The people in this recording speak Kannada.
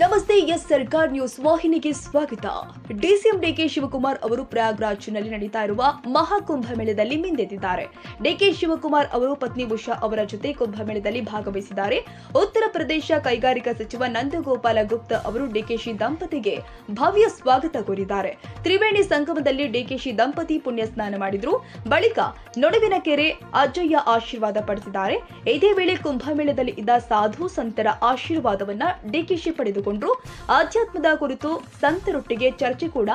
ನಮಸ್ತೆ, ಎಸ್ ಸರ್ಕಾರ್ ನ್ಯೂಸ್ ವಾಹಿನಿಗೆ ಸ್ವಾಗತ. ಡಿಸಿಎಂ ಡಿಕೆ ಶಿವಕುಮಾರ್ ಅವರು ಪ್ರಯಾಗ್ರಾಜ್ನಲ್ಲಿ ನಡೀತಾ ಇರುವ ಮಹಾಕುಂಭಮೇಳದಲ್ಲಿ ಮಿಂದೆದ್ದಿದ್ದಾರೆ ಡಿಕೆ ಶಿವಕುಮಾರ್ ಅವರು ಪತ್ನಿ ಉಷಾ ಅವರ ಜೊತೆ ಕುಂಭಮೇಳದಲ್ಲಿ ಭಾಗವಹಿಸಿದ್ದಾರೆ. ಉತ್ತರ ಪ್ರದೇಶ ಕೈಗಾರಿಕಾ ಸಚಿವ ನಂದಗೋಪಾಲ ಗುಪ್ತ ಅವರು ಡಿಕೆಶಿ ದಂಪತಿಗೆ ಭವ್ಯ ಸ್ವಾಗತ ಕೋರಿದ್ದಾರೆ. ತ್ರಿವೇಣಿ ಸಂಗಮದಲ್ಲಿ ಡಿಕೆಶಿ ದಂಪತಿ ಪುಣ್ಯ ಸ್ನಾನ ಮಾಡಿದ್ರು. ಬಳಿಕ ನಡುವಿನ ಕೆರೆ ಅಜ್ಜಯ್ಯ ಆಶೀರ್ವಾದ ಪಡೆದಿದ್ದಾರೆ. ಇದೇ ವೇಳೆ ಕುಂಭಮೇಳದಲ್ಲಿ ಇದ್ದ ಸಾಧು ಸಂತರ ಆಶೀರ್ವಾದವನ್ನ ಡಿಕೆಶಿ ಪಡೆದುಕೊಂಡ್ರು ಆಧ್ಯಾತ್ಮದ ಕುರಿತು ಸಂತರೊಟ್ಟಿಗೆ ಚರ್ಚೆ ಕೂಡ.